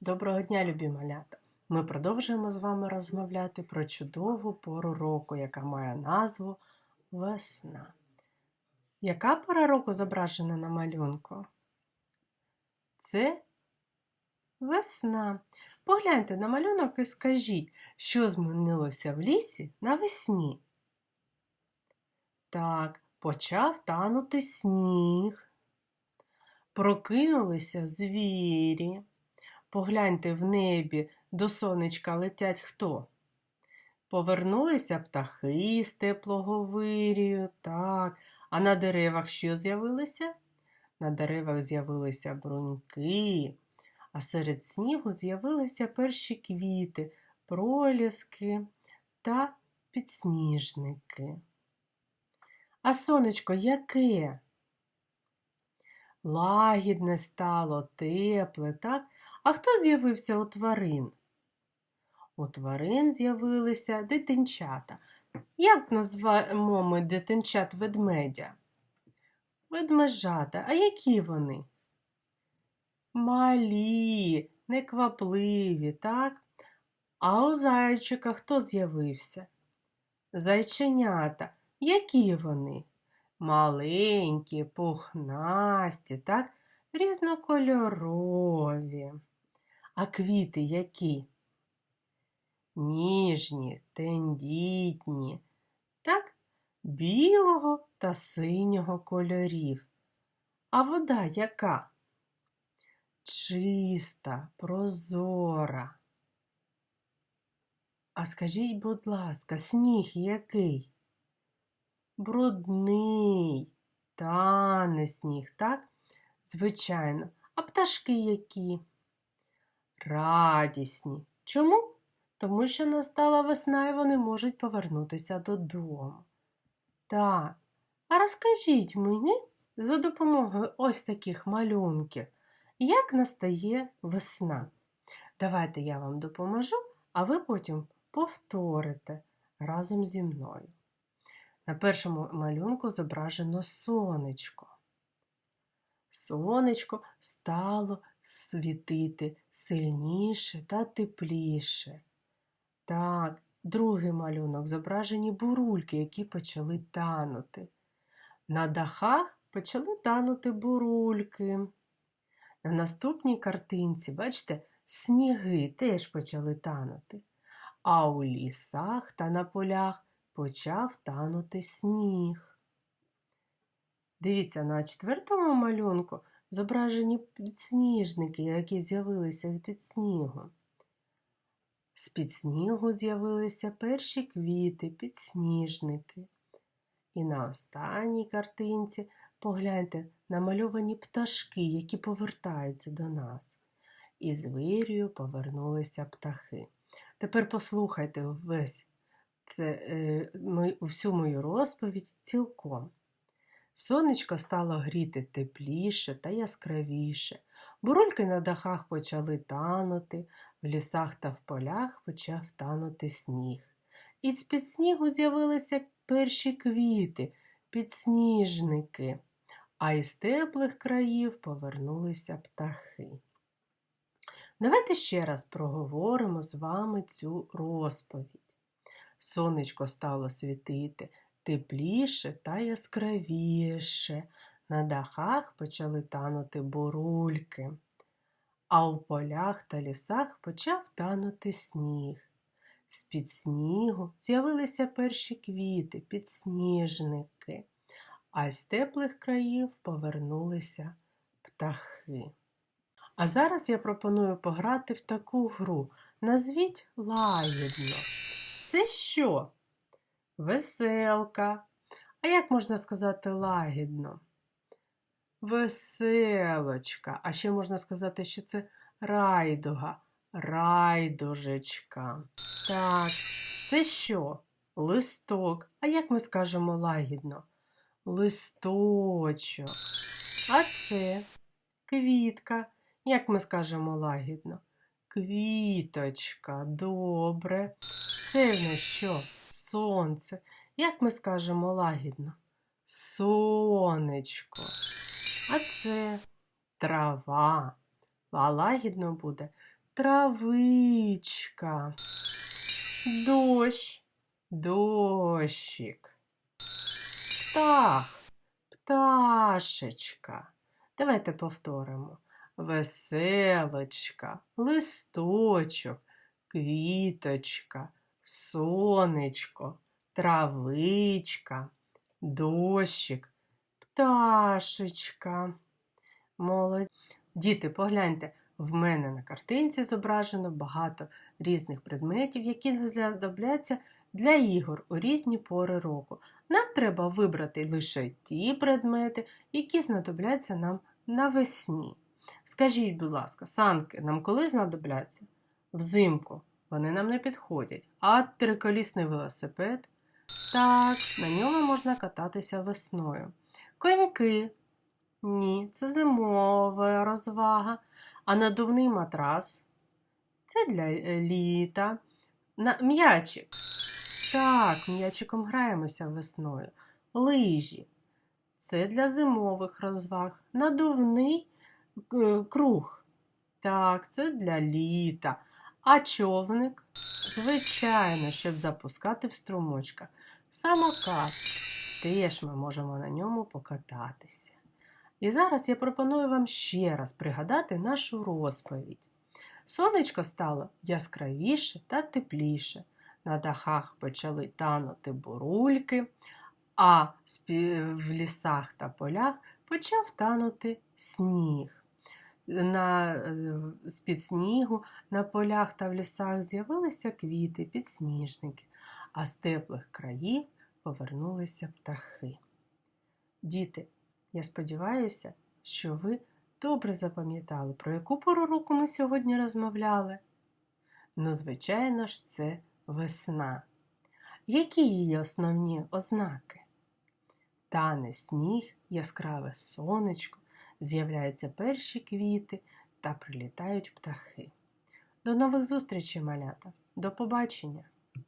Доброго дня, любі малята! Ми продовжуємо з вами розмовляти про чудову пору року, яка має назву весна. Яка пора року зображена на малюнку? Це весна. Погляньте на малюнок і скажіть, що змінилося в лісі навесні. Так, почав танути сніг. Прокинулися звірі. Погляньте в небі до сонечка летять хто? Повернулися птахи з теплого вирію, так. А на деревах що з'явилося? На деревах з'явилися бруньки, а серед снігу з'явилися перші квіти, проліски та підсніжники. А сонечко яке? Лагідне стало, тепле, так? А хто з'явився у тварин? У тварин з'явилися дитинчата. Як назвемо ми дитинчат ведмедя? Ведмежата. А які вони? Малі, неквапливі, так? А у зайчика хто з'явився? Зайченята. Які вони? Маленькі, пухнасті, так? Різнокольорові. А квіти які? Ніжні, тендітні, так, білого та синього кольорів. А вода яка? Чиста, прозора. А скажіть, будь ласка, сніг який? Брудний, тане сніг, так? Звичайно. А пташки які? Радісні. Чому? Тому що настала весна і вони можуть повернутися додому. Так, а розкажіть мені за допомогою ось таких малюнків, як настає весна. Давайте я вам допоможу, а ви потім повторите разом зі мною. На першому малюнку зображено сонечко. Сонечко стало світити сильніше та тепліше. Так, другий малюнок зображені бурульки, які почали танути. На дахах почали танути бурульки. На наступній картинці, бачите, сніги теж почали танути. А у лісах та на полях почав танути сніг. Дивіться, на четвертому малюнку зображені підсніжники, які з'явилися під снігом. З-під снігу з'явилися перші квіти, підсніжники. І на останній картинці погляньте намальовані пташки, які повертаються до нас. І з вирію повернулися птахи. Тепер послухайте весь це, е, всю мою розповідь цілком. Сонечко стало гріти тепліше та яскравіше. Бурульки на дахах почали танути, в лісах та в полях почав танути сніг. І з-під снігу з'явилися перші квіти, підсніжники, а із теплих країв повернулися птахи. Давайте ще раз проговоримо з вами цю розповідь. Сонечко стало світити тепліше та яскравіше. На дахах почали танути бурульки, а у полях та лісах почав танути сніг. З-під снігу з'явилися перші квіти, підсніжники, а з теплих країв повернулися птахи. А зараз я пропоную пограти в таку гру. Назвіть лагідно. Це що? Веселка. А як можна сказати лагідно? Веселочка. А ще можна сказати, що це райдуга, райдужечка. Так, це що? Листок. А як ми скажемо лагідно? Листочок. А це квітка. Як ми скажемо лагідно? Квіточка. Добре. Це нас що? Сонце. Як ми скажемо лагідно? Сонечко. А це трава. А лагідно буде травичка, дощ, дощик, птах, пташечка. Давайте повторимо. Веселочка, листочок, квіточка, сонечко, травичка, дощик, пташечка. Молодь. Діти, погляньте, в мене на картинці зображено багато різних предметів, які знадобляться для ігор у різні пори року. Нам треба вибрати лише ті предмети, які знадобляться нам навесні. Скажіть, будь ласка, санки нам коли знадобляться? Взимку. Вони нам не підходять. А триколісний велосипед? Так, на ньому можна кататися весною. Коньки? Ні, це зимова розвага. А надувний матрас? Це для е, літа. На... М'ячик. Так, м'ячиком граємося весною. Лижі. Це для зимових розваг. Надувний е, круг. Так, це для літа. А човник? Звичайно, щоб запускати в струмочках. Самокат. Теж ми можемо на ньому покататися. І зараз я пропоную вам ще раз пригадати нашу розповідь. Сонечко стало яскравіше та тепліше. На дахах почали танути бурульки, а в лісах та полях почав танути сніг. На, е, з-під снігу на полях та в лісах з'явилися квіти, підсніжники, а з теплих країв повернулися птахи. Діти, я сподіваюся, що ви добре запам'ятали, про яку пору року ми сьогодні розмовляли. Ну, звичайно ж, це весна. Які її основні ознаки? Тане сніг, яскраве сонечко, з'являються перші квіти та прилітають птахи. До нових зустрічей, малята! До побачення!